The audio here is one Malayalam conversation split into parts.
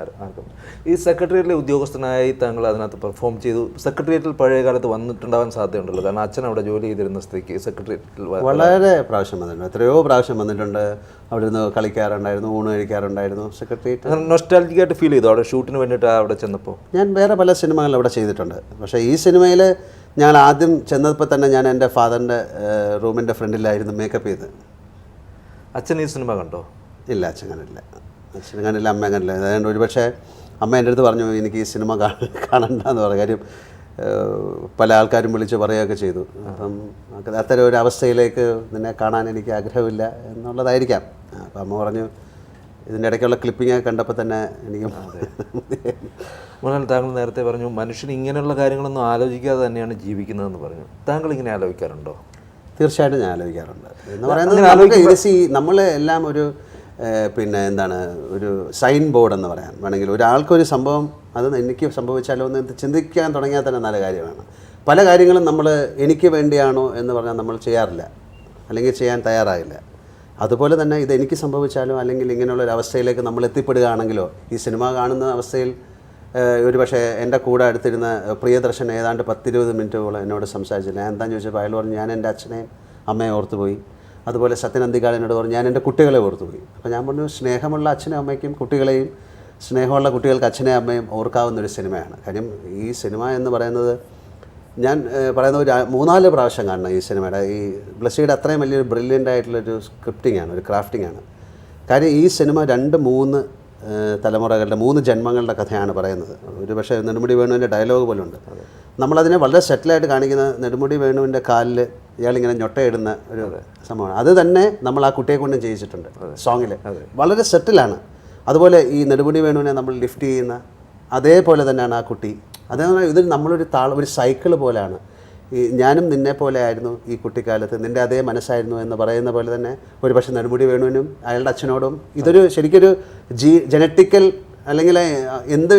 ആർക്കും. ഈ സെക്രട്ടേറിയറ്റിലെ ഉദ്യോഗസ്ഥനായി താങ്കൾ അതിനകത്ത് പെർഫോം ചെയ്തു. സെക്രട്ടേറിയറ്റിൽ പഴയ കാലത്ത് വന്നിട്ടുണ്ടാവാൻ സാധ്യതയുണ്ടല്ലോ. കാരണം അച്ഛൻ അവിടെ ജോലി ചെയ്തിരുന്ന സ്ഥിതിക്ക് സെക്രട്ടേറിയറ്റിൽ വളരെ പ്രാവശ്യം വന്നിട്ടുണ്ട്. എത്രയോ പ്രാവശ്യം വന്നിട്ടുണ്ട്. അവിടെ നിന്ന് കളിക്കാറുണ്ടായിരുന്നു ഊണ് കഴിക്കാറുണ്ടായിരുന്നു സെക്രട്ടേറിയറ്റ്. നൊസ്റ്റാലജിക്കായിട്ട് ഫീൽ ചെയ്തു? അവിടെ ഷൂട്ടിന് വേണ്ടിയിട്ട് അവിടെ ചെന്നപ്പോൾ ഞാൻ വേറെ പല സിനിമകൾ അവിടെ ചെയ്തിട്ടുണ്ട്. പക്ഷേ ഈ സിനിമയിൽ ഞാൻ ആദ്യം ചെന്നപ്പോൾ തന്നെ ഞാൻ എന്റെ ഫാദറിന്റെ റൂമിന്റെ ഫ്രണ്ടിലായിരുന്നു മേക്കപ്പ് ചെയ്ത്. അച്ഛൻ ഈ സിനിമ കണ്ടോ? ഇല്ല അച്ഛൻ കണ്ടില്ല കണ്ടില്ല അമ്മ കണ്ടില്ല അതുകൊണ്ട് ഒരുപക്ഷെ അമ്മ എന്റെ അടുത്ത് പറഞ്ഞു എനിക്ക് ഈ സിനിമ കാണണ്ട എന്ന് പറഞ്ഞ. കാര്യം പല ആൾക്കാരും വിളിച്ച് പറയുകയൊക്കെ ചെയ്തു. അപ്പം അത് അത്തരം ഒരു അവസ്ഥയിലേക്ക് നിന്നെ കാണാൻ എനിക്ക് ആഗ്രഹമില്ല എന്നുള്ളതായിരിക്കാം. അപ്പം അമ്മ പറഞ്ഞു ഇതിന്റെ ഇടയ്ക്കുള്ള ക്ലിപ്പിംഗ് കണ്ടപ്പോൾ തന്നെ എനിക്ക് താങ്കൾ നേരത്തെ പറഞ്ഞു മനുഷ്യൻ ഇങ്ങനെയുള്ള കാര്യങ്ങളൊന്നും ആലോചിക്കാതെ തന്നെയാണ് ജീവിക്കുന്നതെന്ന് പറഞ്ഞു. താങ്കൾ ഇങ്ങനെ ആലോചിക്കാറുണ്ടോ? തീർച്ചയായിട്ടും ഞാൻ ആലോചിക്കാറുണ്ട്. എന്ന് പറയുന്നത് നമ്മൾ എല്ലാം ഒരു പിന്നെ എന്താണ് ഒരു സൈൻ ബോർഡ് എന്ന് പറയാം. വേണമെങ്കിൽ ഒരാൾക്കൊരു സംഭവം അത് എനിക്ക് സംഭവിച്ചാലോ എന്ന് ചിന്തിക്കാൻ തുടങ്ങിയാൽ തന്നെ നല്ല കാര്യമാണ്. പല കാര്യങ്ങളും നമ്മൾ എനിക്ക് വേണ്ടിയാണോ എന്ന് പറഞ്ഞാൽ നമ്മൾ ചെയ്യാറില്ല. അല്ലെങ്കിൽ ചെയ്യാൻ തയ്യാറായില്ല. അതുപോലെ തന്നെ ഇത് എനിക്ക് സംഭവിച്ചാലോ അല്ലെങ്കിൽ ഇങ്ങനെയുള്ള ഒരു അവസ്ഥയിലേക്ക് നമ്മൾ എത്തിപ്പെടുകയാണെങ്കിലോ ഈ സിനിമ കാണുന്ന അവസ്ഥയിൽ ഒരു പക്ഷേ എന്റെ കൂടെ അടുത്തിരുന്ന പ്രിയദർശൻ ഏതാണ്ട് പത്തിരുപത് മിനിറ്റോളം എന്നോട് സംസാരിച്ചില്ല. ഞാൻ എന്താണെന്ന് ചോദിച്ചപ്പോൾ അയാൾ പറഞ്ഞു ഞാൻ എന്റെ അച്ഛനെയും അമ്മയെ ഓർത്തുപോയി. അതുപോലെ സത്യനന്ദിക്കാട് എന്നോട് പറഞ്ഞു ഞാൻ എന്റെ കുട്ടികളെ ഓർത്തുപോയി അപ്പോൾ ഞാൻ പറഞ്ഞു സ്നേഹമുള്ള അച്ഛനും അമ്മയ്ക്കും കുട്ടികളെയും സ്നേഹമുള്ള കുട്ടികൾക്ക് അച്ഛനെ അമ്മയും ഓർക്കാവുന്ന ഒരു സിനിമയാണ്. കാര്യം ഈ സിനിമ എന്ന് പറയുന്നത് ഞാൻ പറയുന്ന ഒരു മൂന്നാൽ പ്രാവശ്യം കാണണം ഈ സിനിമയുടെ. ഈ ബ്ലസ്സിയുടെ അത്രയും വലിയൊരു ബ്രില്യന്റ് ആയിട്ടുള്ളൊരു സ്ക്രിപ്റ്റിംഗ് ആണ് ഒരു ക്രാഫ്റ്റിംഗ് ആണ് കാര്യം ഈ സിനിമ രണ്ട് മൂന്ന് തലമുറകളുടെ മൂന്ന് ജന്മങ്ങളുടെ കഥയാണ് പറയുന്നത്. ഒരു പക്ഷേ നെടുമുടി വേണുവിന്റെ ഡയലോഗ് പോലും ഉണ്ട് നമ്മളതിനെ വളരെ സെറ്റിലായിട്ട് കാണിക്കുന്ന നെടുമുടി വേണുവിന്റെ കാലിൽ ഇയാളിങ്ങനെ ഞൊട്ടയിടുന്ന ഒരു സംഭവമാണ്. അത് തന്നെ നമ്മൾ ആ കുട്ടിയെ കൊണ്ടും ചെയ്യിച്ചിട്ടുണ്ട് സോങ്ങിൽ വളരെ സെറ്റിലാണ്. അതുപോലെ ഈ നെടുമുടി വേണുവിനെ നമ്മൾ ലിഫ്റ്റ് ചെയ്യുന്ന അതേപോലെ തന്നെയാണ് ആ കുട്ടി. അതേപോലെ ഇതിൽ നമ്മളൊരു താള ഒരു സൈക്കിൾ പോലെയാണ് ഈ ഞാനും നിന്നെ പോലെ ആയിരുന്നു ഈ കുട്ടിക്കാലത്ത്. നിന്റെ അതേ മനസ്സായിരുന്നു എന്ന് പറയുന്ന പോലെ തന്നെ ഒരു പക്ഷേ നെടുമുടി വേണുവിനും അയാളുടെ അച്ഛനോടും ഇതൊരു ശരിക്കൊരു ജീ ജനറ്റിക്കൽ അല്ലെങ്കിൽ എന്ത്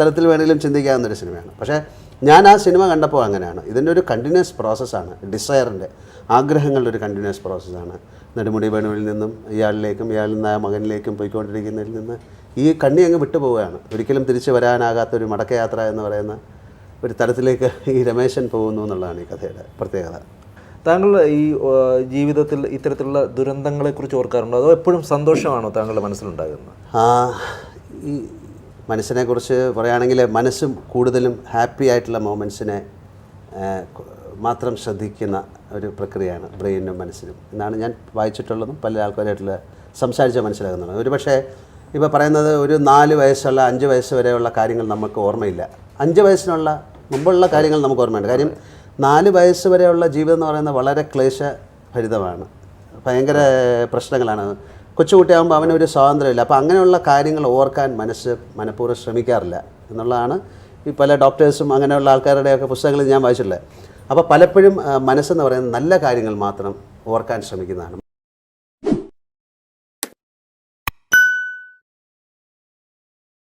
തരത്തിൽ വേണമെങ്കിലും ചിന്തിക്കാവുന്നൊരു സിനിമയാണ്. പക്ഷേ ഞാൻ ആ സിനിമ കണ്ടപ്പോൾ അങ്ങനെയാണ്. ഇതിന്റെ ഒരു കണ്ടിന്യൂസ് പ്രോസസ്സാണ് ഡിസയറിന്റെ ആഗ്രഹങ്ങളുടെ ഒരു കണ്ടിന്യൂസ് പ്രോസസ്സാണ് നെടുമുടി വേണുവിൽ നിന്നും ഇയാളിലേക്കും ഇയാളിൽ നിന്ന് ആ മകനിലേക്കും പോയിക്കൊണ്ടിരിക്കുന്നതിൽ നിന്ന് ഈ കണ്ണി അങ്ങ് വിട്ടുപോവുകയാണ് ഒരിക്കലും തിരിച്ചു വരാനാകാത്ത ഒരു മടക്കയാത്ര എന്ന് പറയുന്ന ഒരു തരത്തിലേക്ക് ഈ രമേശൻ പോകുന്നു എന്നുള്ളതാണ് ഈ കഥയുടെ പ്രത്യേകത. താങ്കൾ ഈ ജീവിതത്തിൽ ഇത്തരത്തിലുള്ള ദുരന്തങ്ങളെക്കുറിച്ച് ഓർക്കാറുണ്ടോ? അതോ എപ്പോഴും സന്തോഷമാണോ താങ്കളുടെ മനസ്സിലുണ്ടാകുന്നത്? ആ, ഈ മനസ്സിനെ കുറിച്ച് പറയുകയാണെങ്കിൽ മനസ്സും കൂടുതലും ഹാപ്പി ആയിട്ടുള്ള മൊമെന്റ്സിനെ മാത്രം ശ്രദ്ധിക്കുന്ന ഒരു പ്രക്രിയയാണ് ബ്രെയിനും മനസ്സിനും. എന്നാണ് ഞാൻ വായിച്ചിട്ടുള്ളതും പല ആൾക്കാരായിട്ടുള്ള സംസാരിച്ച് മനസ്സിലാകുന്നത് ഒരു പക്ഷേ ഇപ്പോൾ പറയുന്നത് ഒരു നാല് വയസ്സുള്ള അഞ്ച് വയസ്സ് വരെയുള്ള കാര്യങ്ങൾ നമുക്ക് ഓർമ്മയില്ല. അഞ്ച് വയസ്സിനുള്ള മുമ്പുള്ള കാര്യങ്ങൾ നമുക്ക് ഓർമ്മയുണ്ട്. കാര്യം നാല് വയസ്സ് വരെയുള്ള ജീവിതം എന്ന് പറയുന്നത് വളരെ ക്ലേശഭരിതമാണ്. ഭയങ്കര പ്രശ്നങ്ങളാണ്. കൊച്ചുകുട്ടിയാകുമ്പോൾ അവനൊരു സ്വാതന്ത്ര്യമില്ല. അപ്പോൾ അങ്ങനെയുള്ള കാര്യങ്ങൾ ഓർക്കാൻ മനസ്സ് മനഃപൂർവം ശ്രമിക്കാറില്ല എന്നുള്ളതാണ് ഈ പല ഡോക്ടേഴ്സും അങ്ങനെയുള്ള ആൾക്കാരുടെയൊക്കെ പുസ്തകങ്ങളിൽ ഞാൻ വായിച്ചിട്ടുള്ളത്. അപ്പോൾ പലപ്പോഴും മനസ്സെന്ന് പറയുന്നത് നല്ല കാര്യങ്ങൾ മാത്രം ഓർക്കാൻ ശ്രമിക്കുന്നതാണ്.